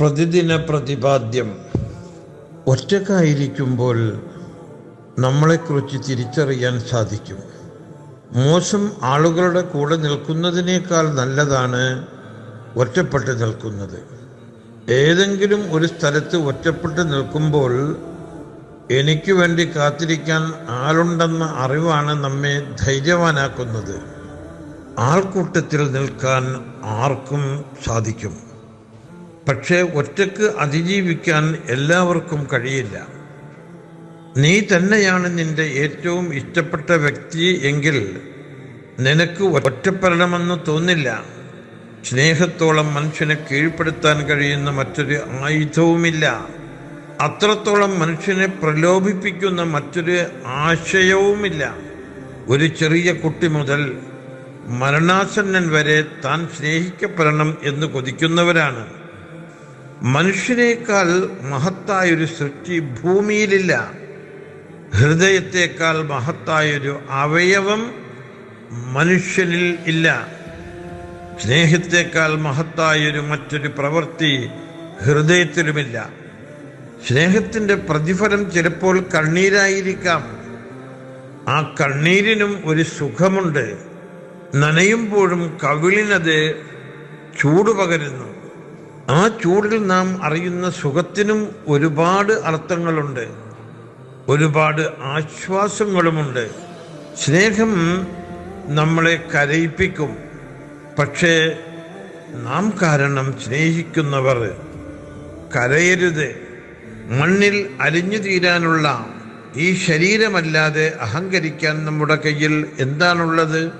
പ്രതിദിന പ്രതിപാദ്യം ഒറ്റക്കായിരിക്കുമ്പോൾ നമ്മളെക്കുറിച്ച് തിരിച്ചറിയാൻ സാധിക്കും. മോശം ആളുകളുടെ കൂടെ നിൽക്കുന്നതിനേക്കാൾ നല്ലതാണ് ഒറ്റപ്പെട്ട് നിൽക്കുന്നത്. ഏതെങ്കിലും ഒരു സ്ഥലത്ത് ഒറ്റപ്പെട്ട് നിൽക്കുമ്പോൾ എനിക്ക് വേണ്ടി കാത്തിരിക്കാൻ ആളുണ്ടെന്ന അറിവാണ് നമ്മെ ധൈര്യവാനാക്കുന്നത്. ആൾക്കൂട്ടത്തിൽ നിൽക്കാൻ ആർക്കും സാധിക്കും. പക്ഷേ ഒറ്റയ്ക്ക് അതിജീവിക്കാൻ എല്ലാവർക്കും കഴിയില്ല. നീ തന്നെയാണ് നിന്റെ ഏറ്റവും ഇഷ്ടപ്പെട്ട വ്യക്തി എങ്കിൽ നിനക്ക് ഒറ്റപ്പെടണമെന്ന് തോന്നില്ല. സ്നേഹത്തോളം മനുഷ്യനെ കീഴ്പ്പെടുത്താൻ കഴിയുന്ന മറ്റൊരു ആയുധവുമില്ല. അത്രത്തോളം മനുഷ്യനെ പ്രലോഭിപ്പിക്കുന്ന മറ്റൊരു ആശയവുമില്ല. ഒരു ചെറിയ കുട്ടി മുതൽ മരണാസന്നൻ വരെ താൻ സ്നേഹിക്കപ്പെടണം എന്ന് കൊതിക്കുന്നവരാണ്. മനുഷ്യനേക്കാൾ മഹത്തായൊരു സൃഷ്ടി ഭൂമിയിലില്ല. ഹൃദയത്തേക്കാൾ മഹത്തായൊരു അവയവം മനുഷ്യനിൽ ഇല്ല. സ്നേഹത്തേക്കാൾ മഹത്തായൊരു മറ്റൊരു പ്രവൃത്തി ഹൃദയത്തിലുമില്ല. സ്നേഹത്തിന്റെ പ്രതിഫലം ചിലപ്പോൾ കണ്ണീരായിരിക്കാം. ആ കണ്ണീരിനും ഒരു സുഖമുണ്ട്. നനയുമ്പോഴും കവിളിനത് ചൂട് പകരുന്നു ആ ചൂടിൽ നാം അറിയുന്ന സുഖത്തിനും ഒരുപാട് അർത്ഥങ്ങളുണ്ട്. ഒരുപാട് ആശ്വാസങ്ങളുമുണ്ട്. സ്നേഹം നമ്മളെ കരയിപ്പിക്കും. പക്ഷേ നാം കാരണം സ്നേഹിക്കുന്നവർ കരയരുത്. മണ്ണിൽ അലിഞ്ഞു തീരാനുള്ള ഈ ശരീരമല്ലാതെ അഹങ്കരിക്കാൻ നമ്മുടെ കയ്യിൽ എന്താണുള്ളത്?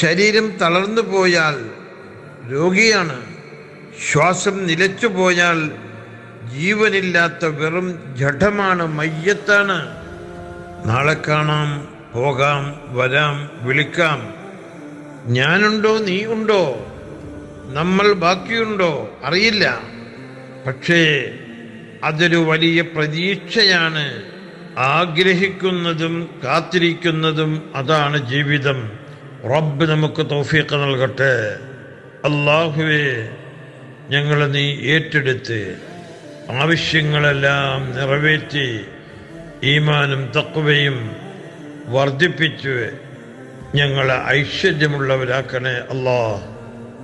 ശരീരം തളർന്നു പോയാൽ രോഗിയാണ്. ശ്വാസം നിലച്ചു പോയാൽ ജീവനില്ലാത്ത വെറും ജഡമാണ് മയ്യത്താണ്. നാളെ കാണാം പോകാം വരാം വിളിക്കാം. ഞാനുണ്ടോ നീ ഉണ്ടോ? നമ്മൾ ബാക്കിയുണ്ടോ? അറിയില്ല. പക്ഷേ അതൊരു വലിയ പ്രതീക്ഷയാണ്. ആഗ്രഹിക്കുന്നതും കാത്തിരിക്കുന്നതും അതാണ് ജീവിതം. റബ്ബ് നമുക്ക് തോഫീക്ക് നൽകട്ടെ. അള്ളാഹുവേ ഞങ്ങളെ നീ ഏറ്റെടുത്ത് ആവശ്യങ്ങളെല്ലാം നിറവേറ്റി ഈമാനും തക്കുവയും വർദ്ധിപ്പിച്ച് ഞങ്ങളെ ഐശ്വര്യമുള്ളവരാക്കണേ അല്ലാ